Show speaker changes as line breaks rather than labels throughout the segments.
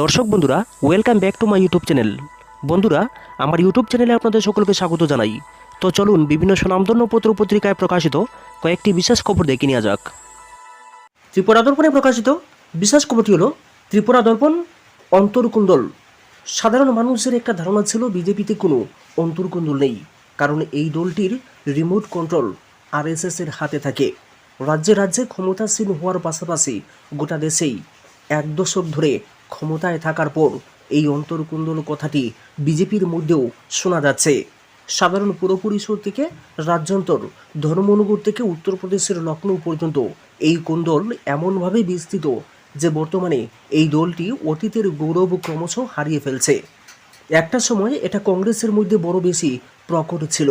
দর্শক বন্ধুরা welcome back to my YouTube channel বন্ধুরা, আমার ইউটিউব চ্যানেলে আপনাদের সকলকে স্বাগত জানাই। তো চলুন বিভিন্ন সুনামধন্য পত্র পত্রিকায় প্রকাশিত কয়েকটি বিশেষ খবর দেখে নেওয়া যাক। ত্রিপুরা দর্পণে প্রকাশিত বিশেষ খবরটি হলো, ত্রিপুরা দর্পণ, অন্তর্কুন্দল। সাধারণ মানুষের একটা ধারণা ছিল বিজেপিতে কোনো অন্তর্কুন্দল নেই, কারণ এই দলটির রিমোট কন্ট্রোল আরএসএস এর হাতে থাকে। রাজ্যে রাজ্যে ক্ষমতাসীন হওয়ার পাশাপাশি গোটা দেশেই এক দশক ধরে ক্ষমতায় থাকার পর এই অন্তর্কুন্দল কথাটি বিজেপির মধ্যেও শোনা যাচ্ছে। সাধারণ পুর পরিষদ থেকে রাজ্যান্তর, ধর্মনগর থেকে উত্তরপ্রদেশের লখনৌ পর্যন্ত এই কুন্দল এমনভাবে বিস্তৃত যে বর্তমানে এই দলটি অতীতের গৌরব ক্রমশ হারিয়ে ফেলছে। একটা সময় এটা কংগ্রেসের মধ্যে বড় বেশি প্রকট ছিল।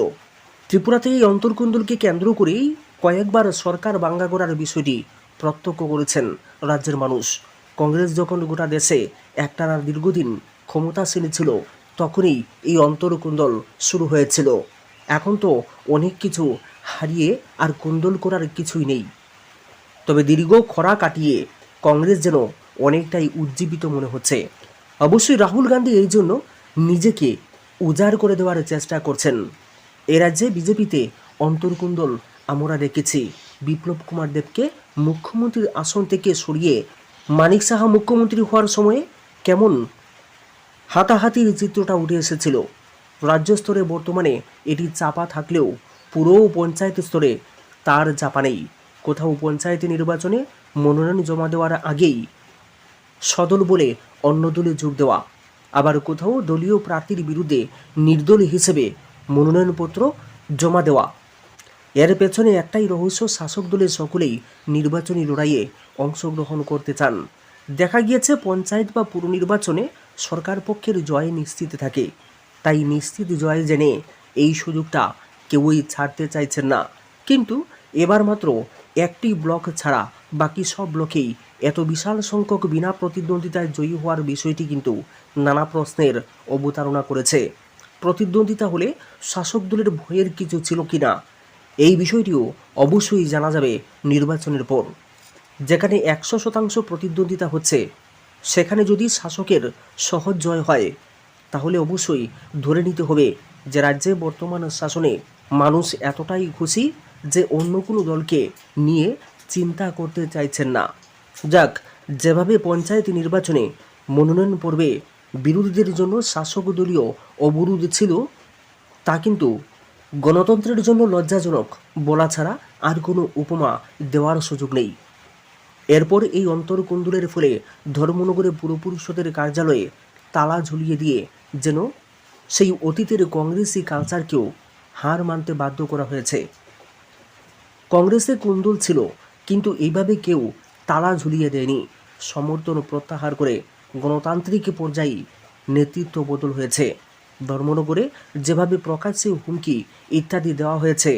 ত্রিপুরাতে এই অন্তর্কুন্দলকে কেন্দ্র করেই কয়েকবার সরকার বাঙ্গা করার বিষয়টি প্রত্যক্ষ করেছেন রাজ্যের মানুষ। কংগ্রেস যখন গোটা দেশে একটানা দীর্ঘদিন ক্ষমতাসীন ছিল, তখনই এই অন্তরকুন্দল শুরু হয়েছিল। এখন তো অনেক কিছু হারিয়ে আর কুন্দল করার কিছুই নেই। তবে দীর্ঘ খরা কাটিয়ে কংগ্রেস যেন অনেকটাই উজ্জীবিত মনে হচ্ছে। অবশ্যই রাহুল গান্ধী এই জন্য নিজেকে উজাড় করে দেওয়ার চেষ্টা করছেন। এ রাজ্যে বিজেপিতে অন্তর্কুন্দল আমরা দেখেছি। বিপ্লব কুমার দেবকে মুখ্যমন্ত্রীর আসন থেকে সরিয়ে মানিক সাহা মুখ্যমন্ত্রী হওয়ার সময়ে কেমন হাতাহাতির চিত্রটা উঠে এসেছিল। রাজ্য স্তরে বর্তমানে এটি চাপা থাকলেও পুরো পঞ্চায়েত স্তরে তার চাপা নেই। কোথাও পঞ্চায়েত নির্বাচনে মনোনয়ন জমা দেওয়ার আগেই সদল বলে অন্য দলে যোগ দেওয়া, আবার কোথাও দলীয় প্রার্থীর বিরুদ্ধে নির্দল হিসেবে মনোনয়নপত্র জমা দেওয়া। এর পেছনে একটাই রহস্য, শাসক দলের সকলেই নির্বাচনী লড়াইয়ে অংশগ্রহণ করতে চান। দেখা গিয়েছে, পঞ্চায়েত বা পুর নির্বাচনে সরকার পক্ষের জয় নিশ্চিত থাকে। তাই নিশ্চিত জয় জেনে এই সুযোগটা কেউই ছাড়তে চাইছেন না। কিন্তু এবার মাত্র একটি ব্লক ছাড়া বাকি সব ব্লকেই এত বিশাল সংখ্যক বিনা প্রতিদ্বন্দ্বিতায় জয়ী হওয়ার বিষয়টি কিন্তু নানা প্রশ্নের অবতারণা করেছে। প্রতিদ্বন্দ্বিতা হলে শাসক দলের ভয়ের কিছু ছিল কিনা এই বিষয়টিও অবশ্যই জানা যাবে নির্বাচনের পর। যেখানে একশো শতাংশ প্রতিদ্বন্দ্বিতা হচ্ছে, সেখানে যদি শাসকের সহজ জয় হয়, তাহলে অবশ্যই ধরে নিতে হবে যে রাজ্যে বর্তমান শাসনে মানুষ এতটাই খুশি যে অন্য কোনো দলকে নিয়ে চিন্তা করতে চাইছেন না। যাক, যেভাবে পঞ্চায়েত নির্বাচনে মনোনয়ন পর্বে বিরোধীদের জন্য শাসক দলীয় অবরোধ ছিল, তা কিন্তু গণতন্ত্রের জন্য লজ্জাজনক, বলা ছাড়া আর কোনো উপমা দেওয়ার সুযোগ নেই। এরপর এই অন্তর্কুন্দুলের ফলে ধর্মনগরে পুর পরিষদের কার্যালয়ে তালা ঝুলিয়ে দিয়ে যেন সেই অতীতের কংগ্রেসি কালচারকেও হার মানতে বাধ্য করা হয়েছে। কংগ্রেসে কুন্দল ছিল, কিন্তু এইভাবে কেউ তালা ঝুলিয়ে দেয়নি। সমর্থন প্রত্যাহার করে গণতান্ত্রিক পর্যায়ে নেতৃত্ব বদল হয়েছে। ধর্মনগরে যেভাবে প্রকাশ্যে হুমকি ইত্যাদি দেওয়া হয়েছে,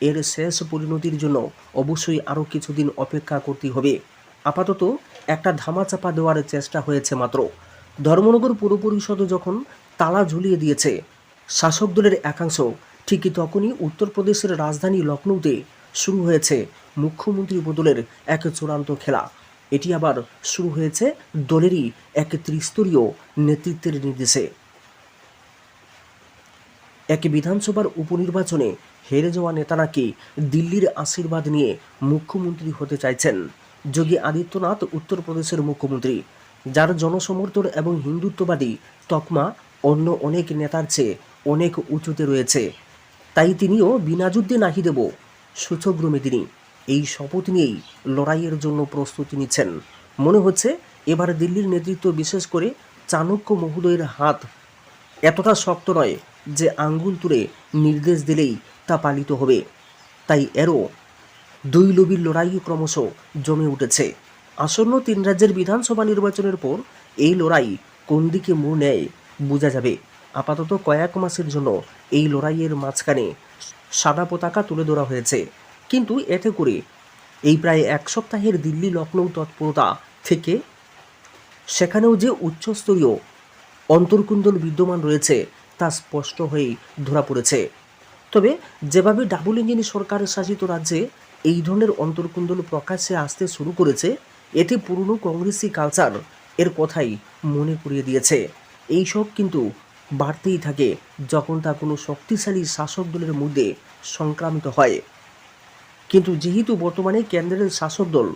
এর শেষ পরিণতির জন্য অবশ্যই আরও কিছুদিন অপেক্ষা করতে হবে। আপাতত একটা ধামাচাপা দেওয়ার চেষ্টা হয়েছে মাত্র। ধর্মনগর পুর পরিষদ যখন তালা ঝুলিয়ে দিয়েছে, শাসক দলের একাংশ ঠিকই তখনই উত্তরপ্রদেশের রাজধানী লখনৌতে শুরু হয়েছে মুখ্যমন্ত্রী বদলের এক চূড়ান্ত খেলা। এটি আবার শুরু হয়েছে দলেরই এক ত্রিস্তরীয় নেতৃত্বের নির্দেশে। এক বিধানসভার উপনির্বাচনে হেরে যাওয়া নেতা নাকি দিল্লির আশীর্বাদ নিয়ে মুখ্যমন্ত্রী হতে চাইছেন? যোগী আদিত্যনাথ, উত্তরপ্রদেশের মুখ্যমন্ত্রী। যার জনসমর্থন এবং হিন্দুত্ববাদী তকমা অন্য অনেক নেতার চেয়ে অনেক উঁচুতে রয়েছে। তাই তিনিও বিনা যুদ্ধে নাহি দেব সূচগ্রমে তিনি এই শপথ নিয়েই লড়াইয়ের জন্য প্রস্তুতি নিচ্ছেন। মনে হচ্ছে এবার দিল্লির নেতৃত্ব বিশেষ করে চাণক্য মহোদয়ের হাত এতটা শক্ত নয় যে আঙ্গুল তুলে নির্দেশ দিলেই তা পালিত হবে। তাই এরও দুই লবির লড়াই ক্রমশ জমে উঠেছে। আসন্ন তিন রাজ্যের বিধানসভা নির্বাচনের পর এই লড়াই কোন দিকে মোড় নেয় বোঝা যাবে। আপাতত কয়েক মাসের জন্য এই লড়াইয়ের মাঝখানে সাদা পতাকা তুলে ধরা হয়েছে। কিন্তু এতে করে এই প্রায় এক সপ্তাহের দিল্লি লখনৌ তৎপরতা থেকে সেখানেও যে উচ্চস্তরীয় অন্তর্কুন্দল বিদ্যমান রয়েছে, তা স্পষ্ট হয়েই ধরা পড়েছে। তবে যেভাবে ডাবল ইঞ্জিন সরকার শাসিত রাজ্যে এই ধরনের অন্তর্কুন্দল প্রকাশ্যে আসতে শুরু করেছে, এতে পুরনো কংগ্রেসি কালচার এর কথাই মনে করিয়ে দিয়েছে। এইসব কিন্তু বাড়তেই থাকে যখন তা কোনো শক্তিশালী শাসক দলের মধ্যে সংক্রামিত হয়। কিন্তু যেহেতু বর্তমানে কেন্দ্রের শাসক দল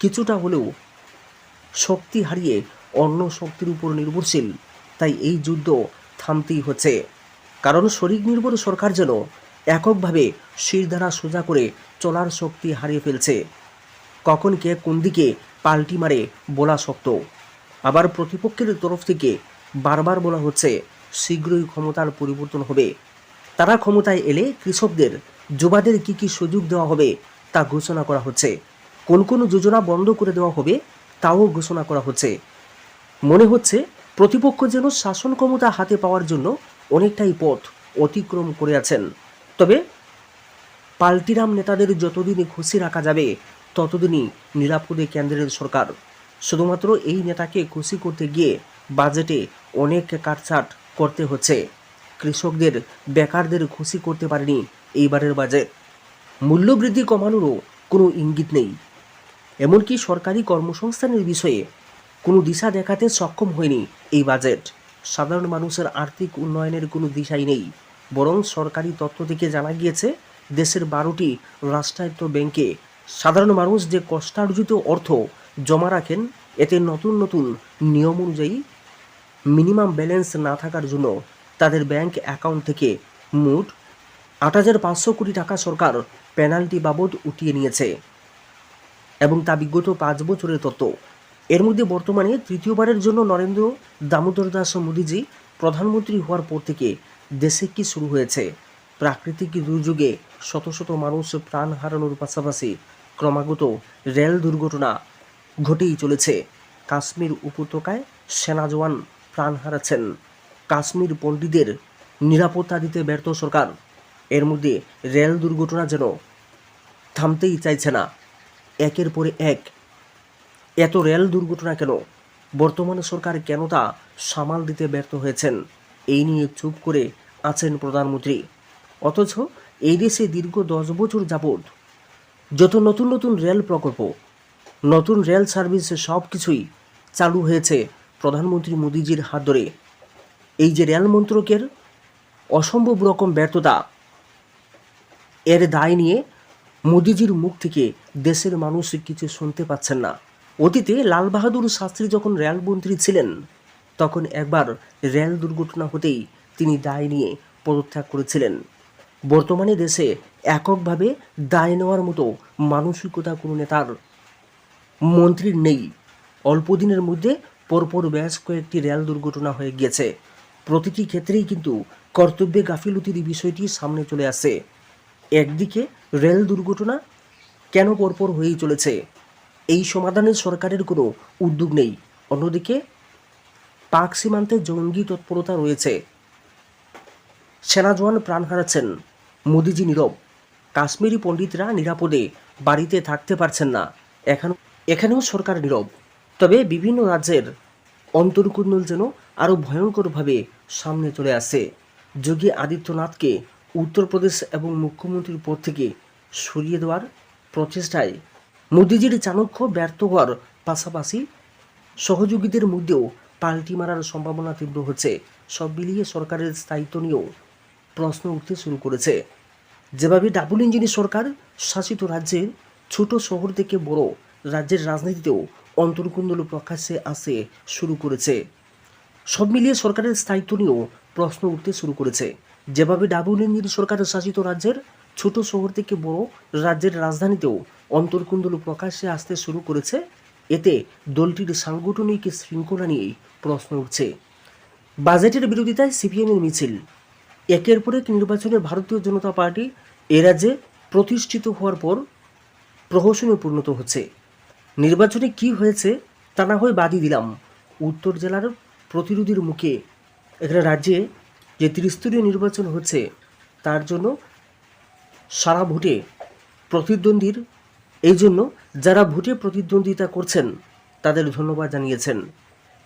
কিছুটা হলেও শক্তি হারিয়ে অন্য শক্তির উপর নির্ভরশীল তাই এই যুদ্ধ থামতেই হচ্ছে। কারণ শরিক নির্ভর সরকার যেন এককভাবে শিরধারা সোজা করে চলার শক্তি হারিয়ে ফেলছে। কখন কে কোন দিকে পাল্টি মারে বলা শক্ত। আবার প্রতিপক্ষের তরফ থেকে বারবার বলা হচ্ছে, শীঘ্রই ক্ষমতার পরিবর্তন হবে। তারা ক্ষমতায় এলে কৃষকদের, যুবাদের কি কি সুযোগ দেওয়া হবে তা ঘোষণা করা হচ্ছে। কোন কোন যোজনা বন্ধ করে দেওয়া হবে তাও ঘোষণা করা হচ্ছে। মনে হচ্ছে প্রতিপক্ষ যেন শাসন ক্ষমতা হাতে পাওয়ার জন্য অনেকটাই পথ অতিক্রম করে আছেন। তবে পাল্টিরাম নেতাদের যতদিন খুশি রাখা যাবে, ততদিনই নিরাপদে কেন্দ্রের সরকার। শুধুমাত্র এই নেতাকে খুশি করতে গিয়ে বাজেটে অনেক কাটছাট করতে হচ্ছে। কৃষকদের, বেকারদের খুশি করতে পারেনি এইবারের বাজেট। মূল্যবৃদ্ধি কমানোরও কোনো ইঙ্গিত নেই। এমনকি সরকারি কর্মসংস্থানের বিষয়ে কোনো দিশা দেখাতে সক্ষম হয়নি এই বাজেট। সাধারণ মানুষের আর্থিক উন্নয়নের কোনো দিশাই নেই। বরং সরকারি তথ্য থেকে জানা গিয়েছে, দেশের বারোটি রাষ্ট্রায়ত্ত ব্যাংকে সাধারণ মানুষ যে কষ্টার্জিত অর্থ জমা রাখেন, এতে নতুন নতুন নিয়ম অনুযায়ী মিনিমাম ব্যালেন্স না থাকার জন্য তাদের ব্যাংক অ্যাকাউন্ট থেকে মোট আট হাজার পাঁচশো কোটি টাকা সরকার পেনাল্টি বাবদ উঠিয়ে নিয়েছে। এবং তা বিগত পাঁচ বছরের তত্ত্ব এর মধ্যে বর্তমানে তৃতীয়বারের জন্য নরেন্দ্র দামোদর দাস মোদীজি প্রধানমন্ত্রী হওয়ার পর থেকে দেশে কি শুরু হয়েছে? প্রাকৃতিক দুর্যোগে শত শত মানুষ প্রাণ হারানোর পাশাপাশি ক্রমাগত রেল দুর্ঘটনা ঘটেই চলেছে। কাশ্মীর উপত্যকায় সেনা জওয়ান প্রাণ হারাচ্ছেন। কাশ্মীর পণ্ডিতদের নিরাপত্তা দিতে ব্যর্থ সরকার। এর মধ্যে রেল দুর্ঘটনা যেন থামতেই চাইছে না। একের পরে এক এত রেল দুর্ঘটনা কেন? বর্তমান সরকার কেন তা সামাল দিতে ব্যর্থ হয়েছেন? এই নিয়ে চুপ করে আছেন প্রধানমন্ত্রী। অথচ এই দেশে দীর্ঘ দশ বছর যাবৎ যত নতুন নতুন রেল প্রকল্প, নতুন রেল সার্ভিস সব কিছুই চালু হয়েছে প্রধানমন্ত্রী মোদীজির হাত ধরে। এই যে রেল মন্ত্রকের অসম্ভব রকম ব্যর্থতা, এর দায় নিয়ে মোদিজির মুখ থেকে দেশের মানুষ কিছু শুনতে পাচ্ছেন না। অতীতে লাল বাহাদুর শাস্ত্রী যখন রেলমন্ত্রী ছিলেন, তখন একবার রেল দুর্ঘটনা হতেই তিনি দায় নিয়ে পদত্যাগ করেছিলেন। বর্তমানে দেশে এককভাবে দায় নেওয়ার মতো মানসিকতা কোনো নেতার মন্ত্রীর নেই। অল্প দিনের মধ্যে পরপর বেশ কয়েকটি রেল দুর্ঘটনা হয়ে গিয়েছে। প্রতিটি ক্ষেত্রেই কিন্তু কর্তব্যে গাফিলতির বিষয়টি সামনে চলে আসে। একদিকে রেল দুর্ঘটনা কেন পরপর হয়েই চলেছে? এই সমাধানে সরকারের কোনো উদ্যোগ নেই। অন্যদিকে, পাক সীমান্তে জঙ্গি তৎপরতা রয়েছে। সেনা জওয়ান প্রাণ হারাচ্ছেন। মোদিজি নীরব। কাশ্মীরি পণ্ডিতরা নিরাপদে বাড়িতে থাকতে পারছেন না। এখানে, এখানেও সরকার নীরব। তবে বিভিন্ন রাজ্যের অন্তর্কুণ্ডল যেন আরও ভয়ঙ্করভাবে সামনে চলে আসে যোগী আদিত্যনাথকে উত্তরপ্রদেশ এবং মুখ্যমন্ত্রীর পদ থেকে সরিয়ে দেওয়ার প্রচেষ্টায় মোদিজির চাণক্য ব্যর্থ হওয়ার পাশাপাশি সহযোগীদের মধ্যেও পাল্টি মারার সম্ভাবনা তীব্র হচ্ছে। সব মিলিয়ে সরকারের স্থায়িত্ব নিয়েও প্রশ্ন উঠতে শুরু করেছে। যেভাবে ডাবল ইঞ্জিনের সরকার শাসিত রাজ্যের ছোট শহর থেকে বড় রাজ্যের রাজনীতিতেও অন্তর্কুণ্ডল প্রকাশ্যে আসে শুরু করেছে। সব মিলিয়ে সরকারের স্থায়িত্ব নিয়েও প্রশ্ন উঠতে শুরু করেছে। যেভাবে ডাবল ইঞ্জিন সরকারের শাসিত রাজ্যের ছোট শহর থেকে বড় রাজ্যের রাজধানীতেও অন্তর্কুণ্ডল প্রকাশ্যে আসতে শুরু করেছে। এতে দলটির সাংগঠনিক শৃঙ্খলা নিয়েই প্রশ্ন উঠছে। বাজেটের বিরোধিতায় সিপিএমের মিছিল। একের পর এক নির্বাচনে ভারতীয় জনতা পার্টি এ রাজ্যে প্রতিষ্ঠিত হওয়ার পর প্রহসনে পরিণত হচ্ছে। নির্বাচনে কি হয়েছে তা না হয় বাদই দিলাম। উত্তর জেলার প্রতিরোধীর মুখে এখানে রাজ্যে যে ত্রিস্তরীয় নির্বাচন হচ্ছে, তার জন্য সারা ভোটে প্রতিদ্বন্দ্বীর এই জন্য যারা ভোটে প্রতিদ্বন্দ্বিতা করছেন, তাদের ধন্যবাদ জানিয়েছেন।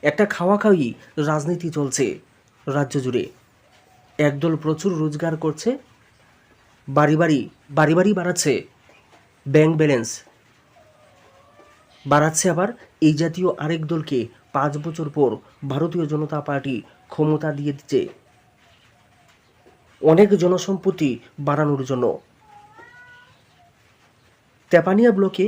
একটা খাওয়া খাওয়ি রাজনীতি চলছে রাজ্য জুড়ে। একদল প্রচুর রোজগার করছে বাড়ি বাড়ি বাড়ি বাড়ি বাড়াচ্ছে ব্যাংক ব্যালেন্স। বাড়াচ্ছে আবার এই জাতীয় আরেক দলকে পাঁচ বছর পর ভারতীয় জনতা পার্টি ক্ষমতা দিয়ে দিচ্ছে। অনেক জনসম্পত্তি বাড়ানোর জন্য তেপানিয়া ব্লকে